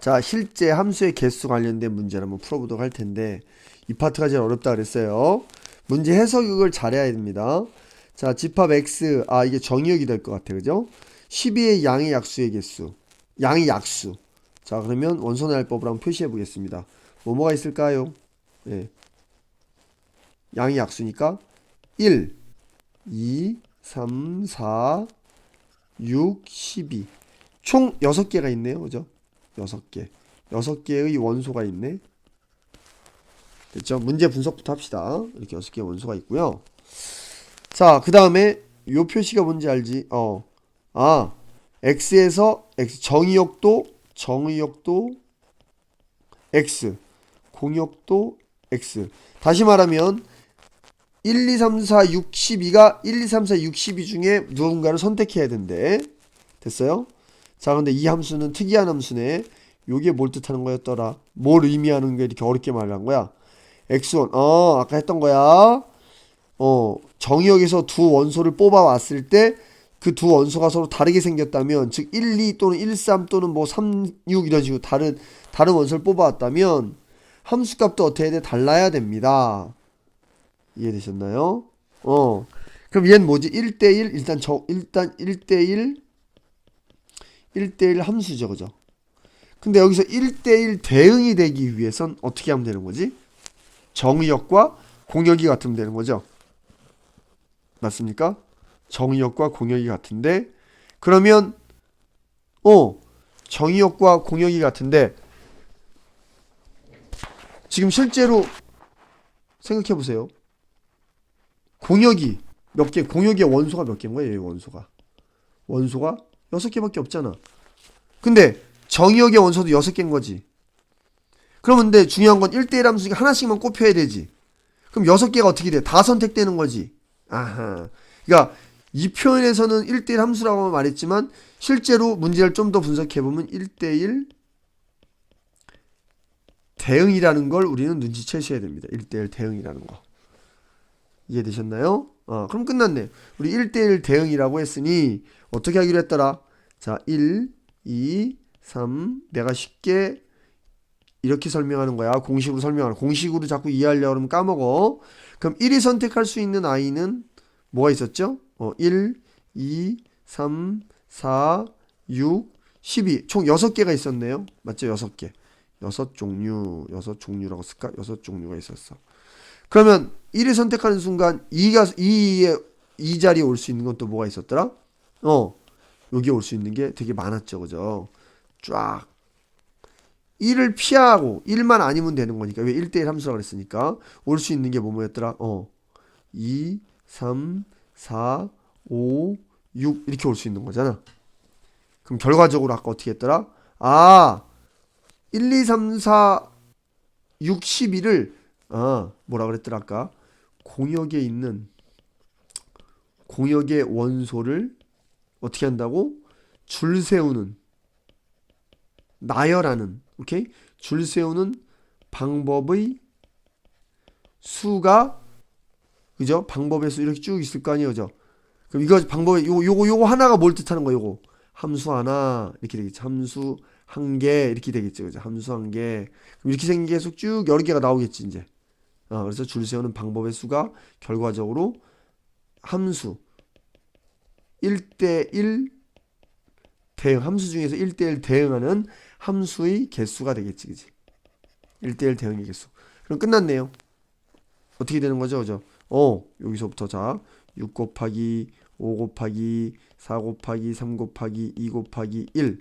자, 실제 함수의 개수 관련된 문제를 한번 풀어보도록 할 텐데 이 파트가 제일 어렵다 그랬어요. 문제 해석을 잘해야 됩니다. 자, 집합 x 아 이게 정의역이 될 것 같아, 그죠? 12의 양의 약수의 개수, 양의 약수. 자, 그러면 원소의 알법을 한번 표시해 보겠습니다. 뭐뭐가 있을까요? 예. 양의 약수니까 1, 2, 3, 4, 6, 12. 총 6개가 있네요. 그죠? 6개. 6개의 원소가 있네. 됐죠? 문제 분석부터 합시다. 이렇게 6개의 원소가 있고요. 자, 그 다음에 요 표시가 뭔지 알지? 어. 아, x에서 x 정의역도 정의역도 x 공역도 x 다시 말하면 1, 2, 3, 4, 6, 12가 1, 2, 3, 4, 6, 12 중에 누군가를 선택해야 된대. 됐어요? 자, 근데 이 함수는 특이한 함수네. 요게 뭘 뜻하는 거였더라? 뭘 의미하는 게 이렇게 어렵게 말한 거야? x1. 어, 아까 했던 거야. 어, 정의역에서 두 원소를 뽑아 왔을 때 그 두 원소가 서로 다르게 생겼다면 즉 1, 2 또는 1, 3 또는 뭐 3, 6 이런 식으로 다른 다른 원소를 뽑아 왔다면 함수 값도 어떻게 돼? 달라야 됩니다. 이해되셨나요? 어. 그럼 얘는 뭐지? 1대1 일단 저 일단 1대1 1대1 함수죠. 그죠? 근데 여기서 1대1 대응이 되기 위해선 어떻게 하면 되는 거지? 정의역과 공역이 같으면 되는 거죠. 맞습니까? 정의역과 공역이 같은데 그러면 어 정의역과 공역이 같은데 지금 실제로 생각해 보세요. 공역이 몇 개, 공역의 원소가 몇 개인 거예요, 이 원소가. 원소가 여섯 개밖에 없잖아. 근데 정의역의 원소도 여섯 개인 거지. 그러면 근데 중요한 건 1대1 함수 중에 하나씩만 꼽혀야 되지. 그럼 여섯 개가 어떻게 돼? 다 선택되는 거지. 아하. 그러니까 이 표현에서는 1대1 함수라고 말했지만 실제로 문제를 좀 더 분석해 보면 1대1 대응이라는 걸 우리는 눈치채셔야 됩니다. 1대1 대응이라는 거. 이해되셨나요? 어, 그럼 끝났네. 우리 1대1 대응이라고 했으니 어떻게 하기로 했더라? 자, 1, 2, 3 내가 쉽게 이렇게 설명하는 거야. 공식으로 설명하는. 공식으로 자꾸 이해하려고 하면 까먹어. 그럼 1이 선택할 수 있는 아이는 뭐가 있었죠? 어, 1, 2, 3, 4, 6, 12. 총 6개가 있었네요. 맞죠? 6개. 6종류, 6종류라고 쓸까? 6종류가 있었어. 그러면 1을 선택하는 순간 2가 2의 이 자리에 올 수 있는 건 또 뭐가 있었더라? 어. 여기 올수 있는 게 되게 많았죠. 그죠? 쫙 1을 피하고 1만 아니면 되는 거니까 왜 1대1 함수라고 그랬으니까 올 수 있는 게 뭐뭐였더라? 어. 2, 3, 4, 5, 6 이렇게 올 수 있는 거잖아. 그럼 결과적으로 아까 어떻게 했더라? 아, 1, 2, 3, 4, 6, 12를 아, 뭐라 그랬더라 아까? 공역에 있는 공역의 원소를 어떻게 한다고? 줄 세우는 나열하는 오케이? 줄 세우는 방법의 수가 그죠? 방법의 수 이렇게 쭉 있을 거 아니에요, 그죠? 그럼 이거 방법에 요거 요거 요거 하나가 뭘 뜻하는 거예요, 요거? 함수 하나 이렇게 되겠죠. 함수 한 개 이렇게 되겠죠, 그죠? 함수 한 개. 그럼 이렇게 생긴 게 계속 쭉 여러 개가 나오겠지, 이제. 어, 그래서 줄 세우는 방법의 수가 결과적으로 함수 1대1 대응 함수 중에서 1대1 대응하는 함수의 개수가 되겠지, 그지? 1대1 대응의 개수. 그럼 끝났네요. 어떻게 되는 거죠, 그죠? 어, 여기서부터 자, 6 곱하기 5 곱하기 4 곱하기 3 곱하기 2 곱하기 1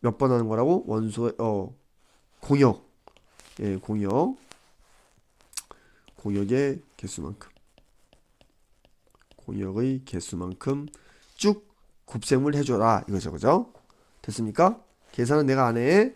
몇 번 하는 거라고? 원소의 어 공역. 예, 공역. 공역의 개수만큼. 공역의 개수만큼 쭉 곱셈을 해줘라 이거죠, 그죠? 됐습니까? 계산은 내가 안 해.